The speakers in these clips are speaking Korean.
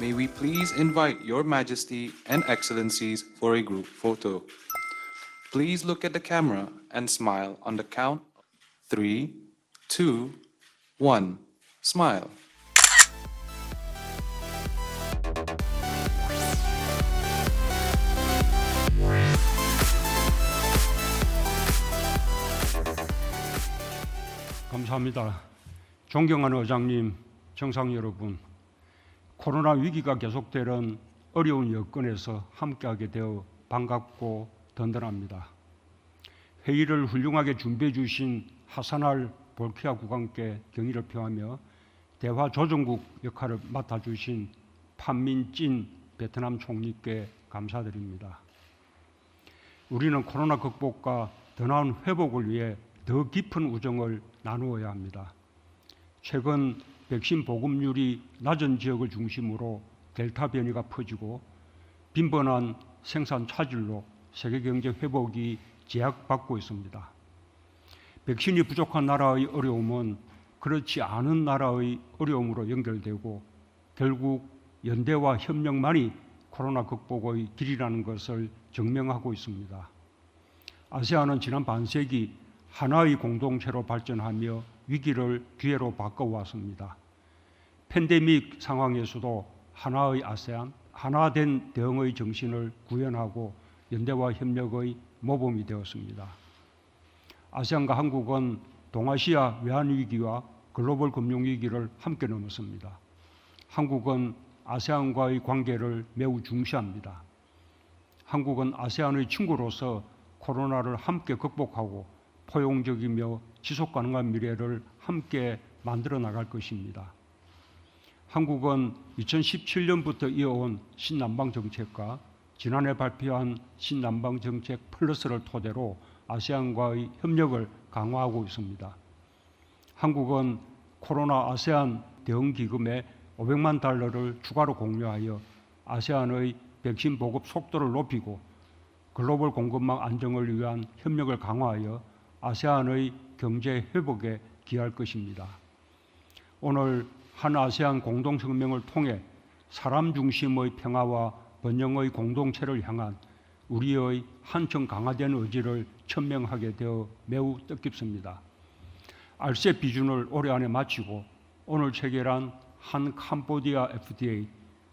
May we please invite Your Majesty and Excellencies for a group photo. Please look at the camera and smile on the count. Three, two, one. Smile. 감사합니다. 존경하는 의장님, 정상 여러분, 코로나 위기가 계속되는 어려운 여건에서 함께하게 되어 반갑고 든든합니다. 회의를 훌륭하게 준비해 주신 하산할 볼키아 국왕께 경의를 표하며 대화 조정국 역할을 맡아주신 판민찐 베트남 총리께 감사드립니다. 우리는 코로나 극복과 더 나은 회복을 위해 더 깊은 우정을 나누어야 합니다. 최근 백신 보급률이 낮은 지역을 중심으로 델타 변이가 퍼지고 빈번한 생산 차질로 세계 경제 회복이 제약받고 있습니다. 백신이 부족한 나라의 어려움은 그렇지 않은 나라의 어려움으로 연결되고 결국 연대와 협력만이 코로나 극복의 길이라는 것을 증명하고 있습니다. 아세안은 지난 반세기 하나의 공동체로 발전하며 위기를 기회로 바꿔왔습니다. 팬데믹 상황에서도 하나의 아세안, 하나된 대응의 정신을 구현하고 연대와 협력의 모범이 되었습니다. 아세안과 한국은 동아시아 외환 위기와 글로벌 금융 위기를 함께 넘었습니다. 한국은 아세안과의 관계를 매우 중시합니다. 한국은 아세안의 친구로서 코로나를 함께 극복하고 포용적이며 지속 가능한 미래를 함께 만들어 나갈 것입니다. 한국은 2017년부터 이어온 신남방 정책과 지난해 발표한 신남방 정책 플러스를 토대로 아세안과의 협력을 강화하고 있습니다. 한국은 코로나 아세안 대응 기금에 500만 달러를 추가로 공유하여 아세안의 백신 보급 속도를 높이고 글로벌 공급망 안정을 위한 협력을 강화하여 아세안의 경제 회복에 기할 것입니다. 오늘 한 아세안 공동성명을 통해 사람 중심의 평화와 번영의 공동체를 향한 우리의 한층 강화된 의지를 천명하게 되어 매우 뜻깊습니다. 알세 비준을 올해 안에 마치고 오늘 체결한 한 캄보디아 FTA,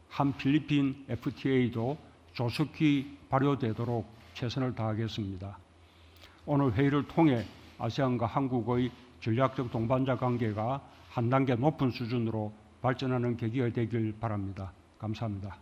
한 필리핀 FTA도 조속히 발효되도록 최선을 다하겠습니다. 오늘 회의를 통해 아세안과 한국의 전략적 동반자 관계가 한 단계 높은 수준으로 발전하는 계기가 되길 바랍니다. 감사합니다.